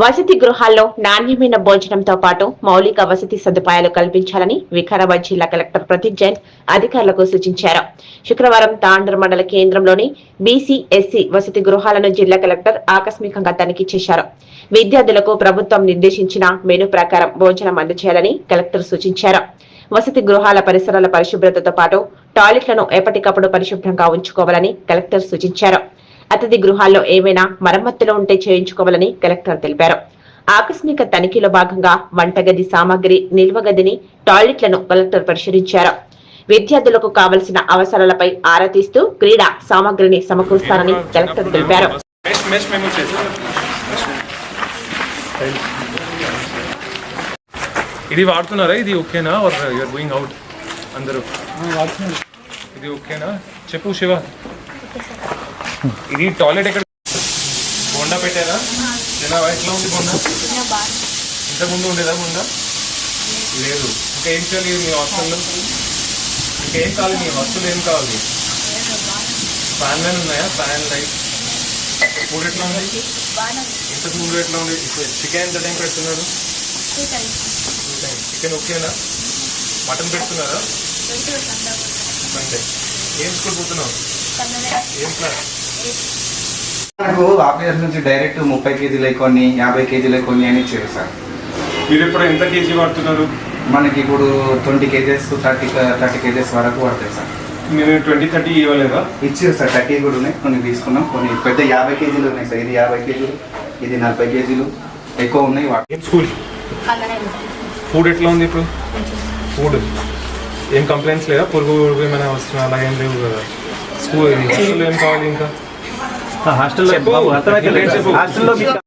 వసతి గృహాల్లో నాణ్యమైన భోజనంతో పాటు మౌలిక వసతి సదుపాయాలు కల్పించాలని వికారాబాద్ జిల్లా కలెక్టర్ ప్రదీప్ జైన్ అధికారులకు సూచించారు. శుక్రవారం తాండూరు మండల కేంద్రంలోని బీసీ ఎస్సీ వసతి గృహాలను జిల్లా కలెక్టర్ ఆకస్మికంగా తనిఖీ చేశారు. విద్యార్థులకు ప్రభుత్వం నిర్దేశించిన మెను ప్రకారం భోజనం అందజేయాలని కలెక్టర్ సూచించారు. వసతి గృహాల పరిసరాల పరిశుభ్రతతో పాటు టాయిలెట్లను ఎప్పటికప్పుడు పరిశుభ్రంగా ఉంచుకోవాలని కలెక్టర్ సూచించారు. అతిథి గృహాల్లో ఏమైనా మరమ్మతులు ఉంటే చేయించుకోవాలని కలెక్టర్ తెలిపారు. ఆకస్మిక తనిఖీలో భాగంగా వంటగది సామాగ్రి నిల్వ గదిని టాయిలెట్లను కలెక్టర్ పరిశీలించారు. విద్యార్థులకు కావలసిన అవసరాలపై ఆరా తీస్తూ క్రీడా సామాగ్రిని సమకూరుస్తారని కలెక్టర్ తెలిపారు. ఇది వాడుతున్నారా? ఇది ఓకేనా? ఆర్ యూఆర్ గోయింగ్ అవుట్ అందరూ? ఇది ఓకేనా? చెప్పు శివ. ఇది టాయిలెట్ ఎక్కడ? బోండా పెట్టారా? ఎలా ఎట్లా ఉంది బోండా? ఇంతకుముందు ఉండేదా బోండా? లేదు. ఇంకా ఏం చేయాలి మీ హాస్టల్లో? ఇంకేం కావాలి మీ హాస్టల్ ఏం కావాలి? ఫ్యాన్ మ్యాన్ ఉన్నాయా? Fan light? ఫుడ్ ఎట్లా ఉంది? ఇంతకు ముందు ఎట్లా ఉంది? చికెన్ ఎంత టైం పెడుతున్నారు? చికెన్ ఓకేనా? మటన్ పెడుతున్నారా? సండే. ఏం స్కూల్ పోతున్నావు? ఏం క్లాస్? మనకు ఆఫీస్ నుంచి డైరెక్ట్ ముప్పై కేజీలు కొన్ని యాభై కేజీలు కొన్ని అని ఇచ్చారు సార్. మీరు ఇప్పుడు ఎంత కేజీ వాడుతున్నారు? మనకి ఇప్పుడు twenty KGs thirty thirty KGs వరకు పడతాయి సార్. మీరు ట్వంటీ థర్టీ ఇవ్వలేదా? ఇచ్చారు సార్ థర్టీ కూడా ఉన్నాయి కొన్ని తీసుకున్నాం కొన్ని పెద్ద యాభై కేజీలు ఉన్నాయి సార్ ఇది యాభై కేజీలు ఇది నలభై కేజీలు ఎక్కువ ఉన్నాయి వా- ఏం స్కూల్? ఫుడ్ ఎట్లా ఉంది ఇప్పుడు? ఫుడ్ ఏం కంప్లైంట్స్ లేదా? పురుగు పురుగు ఏమైనా వస్తున్నా? అలా ఏం లేవు కదా. స్కూల్ ఏం కావాలి ఇంకా? హాస్టల్లో చెప్పు. బాబు అర్థమైతే చెప్పు. హాస్టల్లో మీకు